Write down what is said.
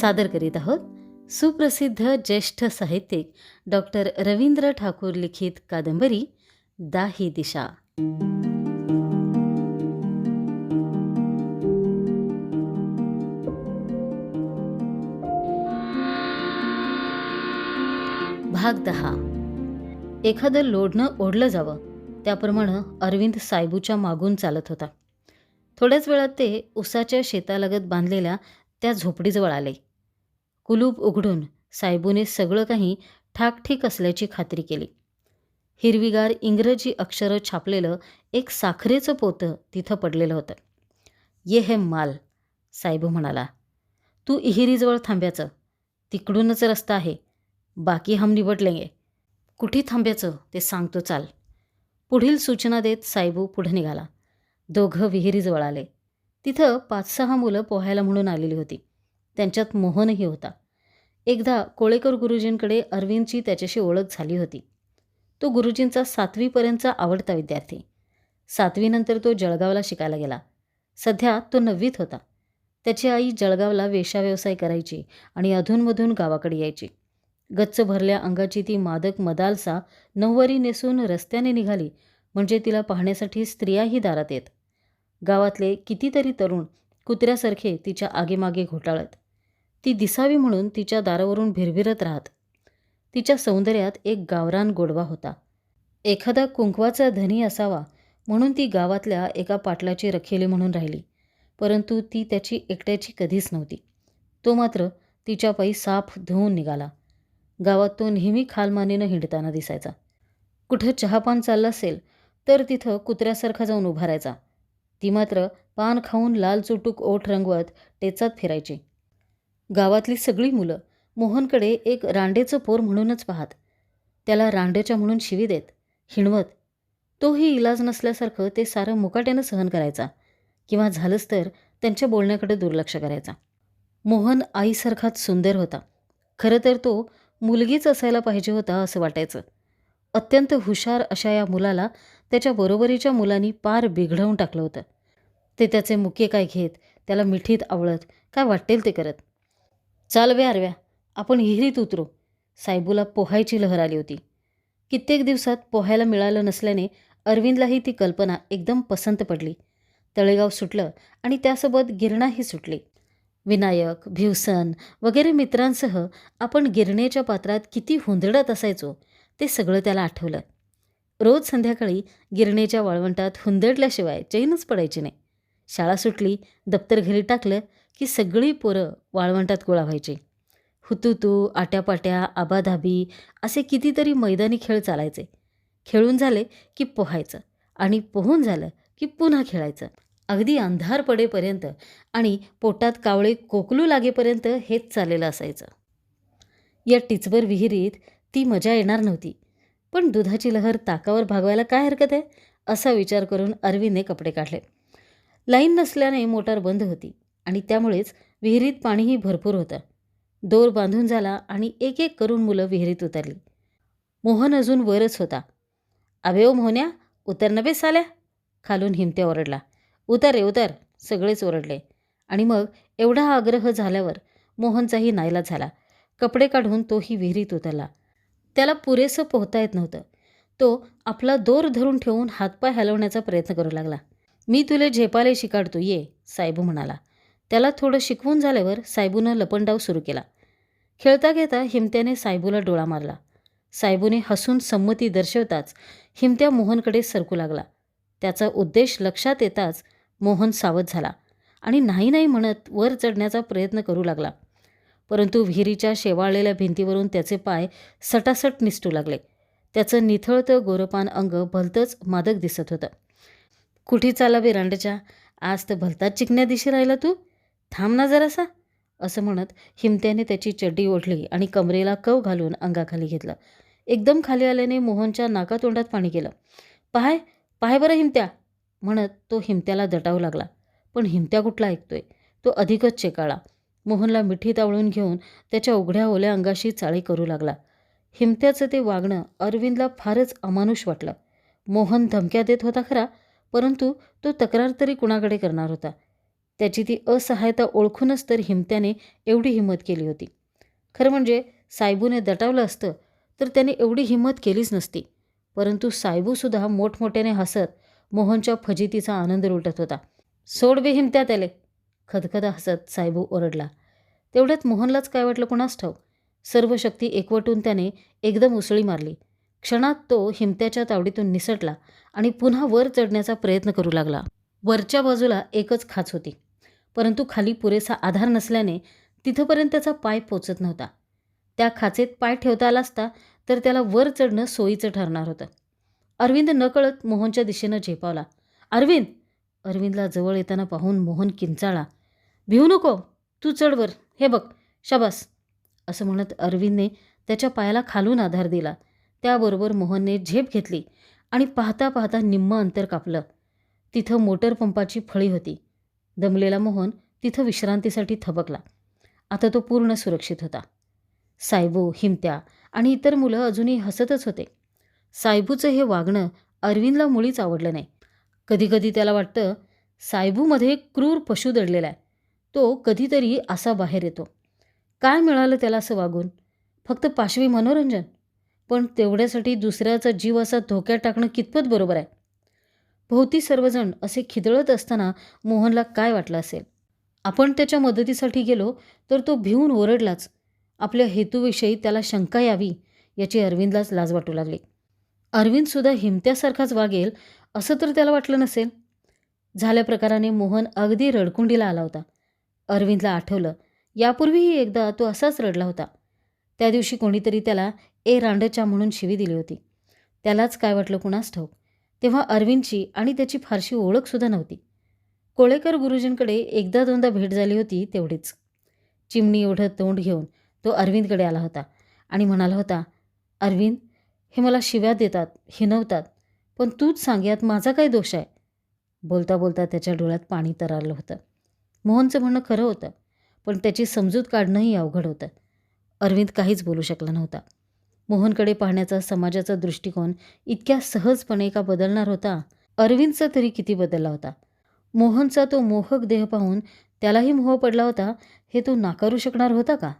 सादर करीत आहोत. सुप्रसिद्ध ज्येष्ठ साहित्यिक डॉक्टर रवींद्र ठाकूर लिखित कादंबरी दाही दिशा. भाग दहा. एखादं लोढणं ओढलं जावं त्याप्रमाणे अरविंद सायबूच्या मागून चालत होता. थोड्याच वेळात ते उसाच्या शेतालगत बांधलेल्या त्या झोपडीजवळ आले. कुलूप उघडून सायबूने सगळं काही ठाकठीक असल्याची खात्री केली. हिरवीगार इंग्रजी अक्षरं छापलेलं एक साखरेचं पोतं तिथं पडलेलं होतं. ये हे माल सायबू म्हणाला. तू इहिरीजवळ थांब्याचं. तिकडूनच रस्ता आहे. बाकी हम निवडलेंगे कुठे थांब्याचं ते सांगतो चाल. पुढील सूचना देत सायबू पुढे निघाला. दोघं विहिरीजवळ आले. तिथं पाच सहा मुलं पोहायला म्हणून आलेली होती. त्यांच्यात मोहनही होता. एकदा कोळेकर गुरुजींकडे अरविंदची त्याच्याशी ओळख झाली होती. तो गुरुजींचा सातवीपर्यंतचा आवडता विद्यार्थी. सातवीनंतर तो जळगावला शिकायला गेला. सध्या तो नववीत होता. त्याची आई जळगावला वेशाव्यवसाय करायची आणि अधूनमधून गावाकडे यायची. गच्च भरल्या अंगाची ती मादक मदालसा नऊवारी नेसून रस्त्याने निघाली म्हणजे तिला पाहण्यासाठी स्त्रियाही दारात येत. गावातले कितीतरी तरुण कुत्र्यासारखे तिच्या आगेमागे घोटाळत. ती दिसावी म्हणून तिच्या दारावरून भिरभिरत राहत. तिच्या सौंदर्यात एक गावरान गोडवा होता. एखादा कुंकवाचा धनी असावा म्हणून ती गावातल्या एका पाटलाची रखेली म्हणून राहिली परंतु ती त्याची एकट्याची कधीच नव्हती. तो मात्र तिच्या पायी साफ धुवून निघाला. गावात तो नेहमी खालमानेनं हिंडताना दिसायचा. कुठं चहापान चाललं असेल तर तिथं कुत्र्यासारखा जाऊन उभारायचा ती मात्र पान खाऊन लाल चुटूक ओठ रंगवत टेचात फिरायची. गावातली सगळी मुलं मोहनकडे एक रांडेचं पोर म्हणूनच पाहत. त्याला रांडेच्या म्हणून शिवी देत. हिणवत तोही इलाज नसल्यासारखं ते सारं मुकाट्यानं सहन करायचा किंवा झालंच तर त्यांच्या बोलण्याकडे दुर्लक्ष करायचा. मोहन आईसारखाच सुंदर होता. खरं तर तो मुलगीच असायला पाहिजे होता असं वाटायचं. अत्यंत हुशार अशा या मुलाला त्याच्या बरोबरीच्या मुलांनी पार बिघडवून टाकलं होतं. ते त्याचे मुके काय घेत त्याला मिठीत आवळत काय वाटेल ते करत? चाल वे आरव्या आपण हिरीत उतरू. सायबूला पोहायची लहर आली होती. कित्येक दिवसात पोहायला मिळालं नसल्याने अरविंदलाही ती कल्पना एकदम पसंत पडली. तळेगाव सुटलं आणि त्यासोबत गिरणाही सुटली. विनायक भिवसन वगैरे मित्रांसह आपण गिरणेच्या पात्रात किती हुंदडत असायचो ते सगळं त्याला आठवलं. रोज संध्याकाळी गिरणेच्या वाळवंटात हुंदडल्याशिवाय चैनच पडायची नाही. शाळा सुटली दप्तर घरी टाकलं की सगळी पोरं वाळवंटात गोळा व्हायची. हुतुतू आट्यापाट्या आबाधाबी असे कितीतरी मैदानी खेळ चालायचे. खेळून झाले की पोहायचं आणि पोहून झालं की पुन्हा खेळायचं. अगदी अंधार पडेपर्यंत आणि पोटात कावळे कोकलू लागेपर्यंत हेच चाललेलं असायचं. या टिचबर विहिरीत ती मजा येणार नव्हती. पण दुधाची लहर ताकावर भागवायला काय हरकत आहे? असा विचार करून अरविंदने कपडे काढले. लाईन नसल्याने मोटार बंद होती. आणि त्यामुळेच विहिरीत पाणीही भरपूर होतं. दोर बांधून झाला आणि एक एक करून मुलं विहिरीत उतरली. मोहन अजून वरच होता. अबे ओ मोहन्या उतर नबे साल्या. खालून हिमत्या ओरडला. उतर रे उतर. सगळेच ओरडले. आणि मग एवढा आग्रह झाल्यावर मोहनचाही नायला झाला. कपडे काढून तोही विहिरीत उतरला. त्याला पुरेसं पोहता येत नव्हतं. तो आपला दोर धरून ठेवून हातपाय हलवण्याचा प्रयत्न करू लागला. मी तुले झेपाले शिकाडतो ये सायबू म्हणाला. त्याला थोडं शिकवून झाल्यावर सायबूनं लपंडाव सुरू केला. खेळता खेळता हिमत्याने सायबूला डोळा मारला. सायबूने हसून संमती दर्शवताच हिमत्या मोहनकडे सरकू लागला. त्याचा उद्देश लक्षात येताच मोहन सावध झाला आणि नाही नाही म्हणत वर चढण्याचा प्रयत्न करू लागला. परंतु विहिरीच्या शेवाळलेल्या भिंतीवरून त्याचे पाय सटासट निसटू लागले. त्याचं निथळतं गोरपान अंग भलतंच मादक दिसत होतं. कुठे चाला बिरांडच्या आज तर भलताच चिकण्या दिशी राहिला तू. थांब ना जरासा असं म्हणत हिमत्याने त्याची चड्डी ओढली आणि कमरेला कव घालून अंगाखाली घेतलं. एकदम खाली आल्याने मोहनच्या नाकातोंडात पाणी गेलं. पाहाय पाहाय बरं हिमत्या म्हणत तो हिमत्याला दटावू लागला. पण हिमत्या कुठला ऐकतोय? तो अधिकच चेकाळा. मोहनला मिठी तावळून घेऊन त्याच्या उघड्या ओल्या अंगाशी चाळी करू लागला. हिमत्याचं ते वागणं अरविंदला फारच अमानुष वाटलं. मोहन धमक्या देत होता खरा परंतु तो तक्रार तरी कुणाकडे करणार होता? त्याची ती असहायता ओळखूनच तर हिमत्याने एवढी हिंमत केली होती. खरं म्हणजे सायबूने दटावलं असतं तर त्याने एवढी हिंमत केलीच नसती. परंतु सायबूसुद्धा मोठमोठ्याने हसत मोहनच्या फजितीचा आनंद लुटत होता. सोड बे हिमत्या त्याले खदखदा हसत सायबू ओरडला. तेवढ्यात मोहनलाच काय वाटलं कुणास ठाऊक? सर्व शक्ती एकवटून त्याने एकदम उसळी मारली. क्षणात तो हिमत्याच्या तावडीतून निसटला आणि पुन्हा वर चढण्याचा प्रयत्न करू लागला. वरच्या बाजूला एकच खाच होती. परंतु खाली पुरेसा आधार नसल्याने तिथंपर्यंत त्याचा पाय पोचत नव्हता. त्या खाचेत पाय ठेवता आला असता तर त्याला वर चढणं सोयीचं ठरणार होतं. अरविंद नकळत मोहनच्या दिशेनं झेपावला. अरविंद! अरविंदला जवळ येताना पाहून मोहन किंचाळा भिवू नको तू चढ वर. हे बघ शाबास. असं म्हणत अरविंदने त्याच्या पायाला खालून आधार दिला. त्याबरोबर मोहनने झेप घेतली आणि पाहता पाहता निम्म अंतर कापलं. तिथं मोटर पंपाची फळी होती. दमलेला मोहन तिथं विश्रांतीसाठी थबकला. आता तो पूर्ण सुरक्षित होता. सायबू हिमत्या आणि इतर मुलं अजूनही हसतच होते. सायबूचं हे वागणं अरविंदला मुळीच आवडलं नाही. कधीकधी त्याला वाटतं सायबूमध्ये क्रूर पशु दडलेला आहे. तो कधीतरी असा बाहेर येतो. काय मिळालं त्याला असं वागून? फक्त पाशवी मनोरंजन? पण तेवढ्यासाठी दुसऱ्याचा जीव असा धोक्यात टाकणं कितपत बरोबर आहे? भोवती सर्वजण असे खिदळत असताना मोहनला काय वाटलं असेल? आपण त्याच्या मदतीसाठी गेलो तर तो भिवून ओरडलाच. आपल्या हेतूविषयी त्याला शंका यावी याची अरविंदलाच लाज वाटू लागली. अरविंदसुद्धा हिमत्यासारखाच वागेल असं तर त्याला वाटलं नसेल. झाल्या प्रकाराने मोहन अगदी रडकुंडीला आला होता. अरविंदला आठवलं यापूर्वीही एकदा तो असाच रडला होता. त्या दिवशी कोणीतरी त्याला ए रांडच्या म्हणून शिवी दिली होती. त्यालाच काय वाटलं कुणास ठाऊक? तेव्हा अरविंदची आणि त्याची फारशी ओळखसुद्धा नव्हती. कोळेकर गुरुजींकडे एकदा दोनदा भेट झाली होती तेवढीच. चिमणी एवढं तोंड घेऊन तो अरविंदकडे आला होता आणि म्हणाला होता अरविंद हे मला शिव्या देतात हिनवतात पण तूच सांग यात माझा काय दोष आहे? बोलता बोलता त्याच्या डोळ्यात पाणी तरारलं होतं. मोहनचं म्हणणं खरं होतं पण त्याची समजूत काढणंही अवघड होतं. अरविंद काहीच बोलू शकला नव्हता. मोहनकडे पाहण्याचा समाजाचा दृष्टिकोन इतक्या सहजपणे का बदलणार होता? अरविंदचा तरी किती बदलला होता? मोहनचा तो मोहक देह पाहून त्यालाही मोह पडला होता? हे तो नाकारू शकणार होता का?